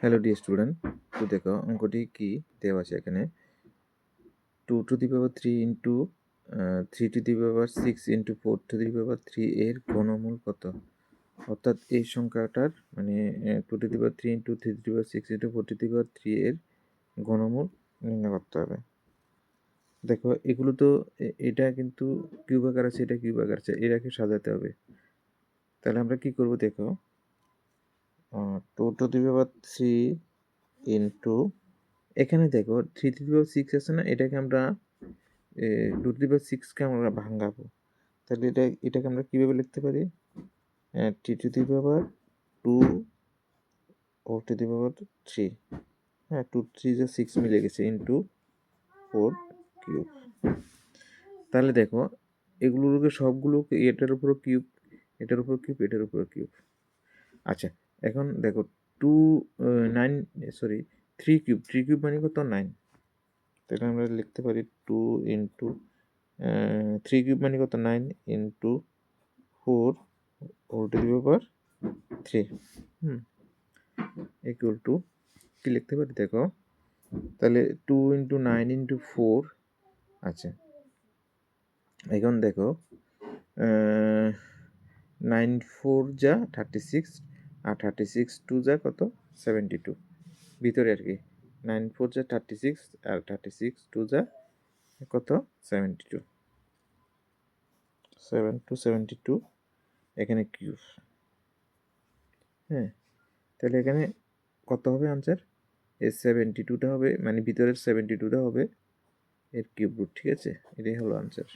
Hello D student তো দেখো, অঙ্কটি কি? দেওয়া আছে এখানে। Two to the power three into three to the power six into four to the power three এর ঘনমূল কত? অর্থাৎ এই সংখ্যাটার মানে two to the power three into three to the power six into four to the power three এর ঘনমূল নির্ণয় করতে হবে। দেখো, এগুলো তো এটা কিন্তু কিউব আকার আছে, এটা কিউব আকার আছে, এটাকে সাজাতে হবে। তাহলে আমরা কি করব দেখো? Two to the power three into এখানে দেখো three to the power six আছে না? এটাকে আমরা টু টু দি পাওয়ার সিক্সকে আমরা ভাঙাবো। তাহলে এটা, এটাকে আমরা কীভাবে লিখতে পারি? টি টু দি পাওয়ার টু ও টু দি পাওয়ার থ্রি হ্যাঁ টু থ্রি যে সিক্স মিলে গেছে ইন্টু ফোর কিউব তাহলে দেখো, এগুলোকে সবগুলোকে এটার উপর কিউব এটার উপর কিউব এটার উপর কিউব আচ্ছা এখন দেখো two nine sorry three cube three cube মানে কত? নাইন তাহলে আমরা লিখতে পারি টু ইন্টু থ্রি কিউব মানে কত? Nine into four whole to power three hmm equal to কী লিখতে পারি দেখো? তাহলে two into nine into four আচ্ছা। এখন দেখো নাইন ফোর যা থার্টি সিক্স আর থার্টি সিক্স টু যা কত? সেভেন্টি টু ভিতরে আর কি। নাইন ফোর যা থার্টি সিক্স আর থার্টি সিক্স টু যা কত? Seventy two seven two seventy two এখানে কিউব হ্যাঁ তাহলে এখানে কত হবে আনসার এর সেভেন্টি টুটা হবে মানে ভিতরের সেভেন্টি টুটা হবে, এর কিউব রুট ঠিক আছে? এটাই হলো আনসার